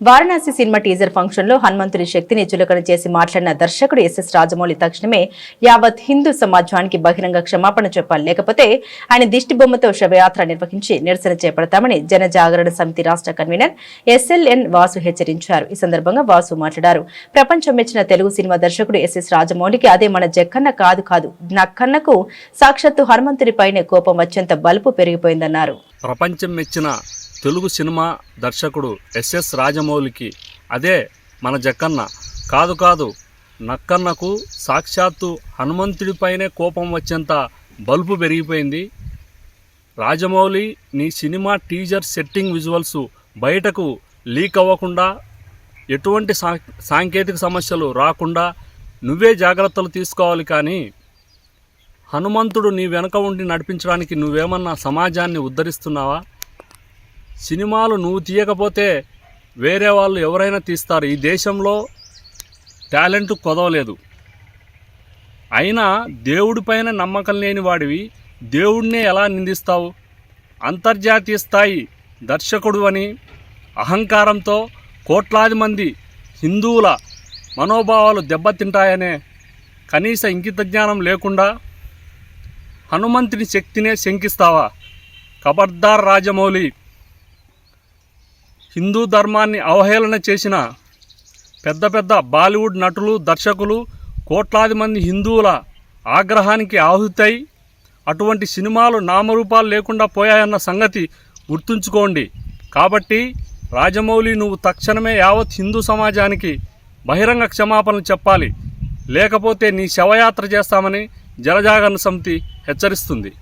Varanasi cinema teaser ఫంక్షన్లో హనుమంతుడి శక్తిని చులకన చేసి మాట్లాడిన దర్శకుడు ఎస్ఎస్ రాజమౌళి తక్షణమే యావత్ హిందూ సమాజానికి బహిరంగ క్షమాపణ చెప్పాలి. లేకపోతే ఆయన దిష్టి బొమ్మతో శవయాత్ర నిర్వహించి నిరసన చేపడతామని జన జాగరణ సమితి రాష్ట్ర కన్వీనర్ ఎస్ఎల్ఎన్ వాసు హెచ్చరించారు. ఈ సందర్భంగా వాసు మాట్లాడారు. ప్రపంచం మెచ్చిన తెలుగు సినిమా దర్శకుడు ఎస్ఎస్ రాజమౌళికి అదే మన జక్కన్న కాదు కాదు నక్కన్నకు సాక్షాత్తు హనుమంతుడిపైనే కోపం వచ్చేంత బలుపు పెరిగిపోయిందన్నారు. ప్రపంచం మెచ్చిన తెలుగు సినిమా దర్శకుడు ఎస్ఎస్ రాజమౌళికి అదే మన జక్కన్న. కాదు కాదు నక్కన్నకు సాక్షాత్తు హనుమంతుడిపైనే కోపం వచ్చేంత బల్బు పెరిగిపోయింది. రాజమౌళి నీ సినిమా టీజర్ సెట్టింగ్ విజువల్స్ బయటకు లీక్ అవ్వకుండా ఎటువంటి సా సాంకేతిక సమస్యలు రాకుండా నువ్వే జాగ్రత్తలు తీసుకోవాలి కానీ హనుమంతుడు నీ వెనక ఉండి నడిపించడానికి నువ్వేమన్నా సమాజాన్ని ఉద్ధరిస్తున్నావా? సినిమాలు నువ్వు తీయకపోతే వేరే వాళ్ళు ఎవరైనా తీస్తారు. ఈ దేశంలో టాలెంట్ కొదవలేదు. అయినా దేవుడిపైన నమ్మకం లేని వాడివి. దేవుడినే ఎలా నిందిస్తావు? అంతర్జాతీయ స్థాయి దర్శకుడు అని అహంకారంతో కోట్లాది మంది హిందువుల మనోభావాలు దెబ్బతింటాయనే కనీస ఇంకిత జ్ఞానం లేకుండా హనుమంతుని శక్తినే శంకిస్తావా? కబర్దార్ రాజమౌళి హిందూ ధర్మాన్ని అవహేళన చేసిన పెద్ద పెద్ద బాలీవుడ్ నటులు దర్శకులు కోట్లాది మంది హిందువుల ఆగ్రహానికి ఆహుతై అటువంటి సినిమాలు నామరూపాలు లేకుండా పోయాయన్న సంగతి గుర్తుంచుకోండి. కాబట్టి రాజమౌళి నువ్వు తక్షణమే యావత్ హిందూ సమాజానికి బహిరంగ క్షమాపణలు చెప్పాలి. లేకపోతే నీ శవయాత్ర చేస్తామని జనజాగరణ సమితి హెచ్చరిస్తుంది.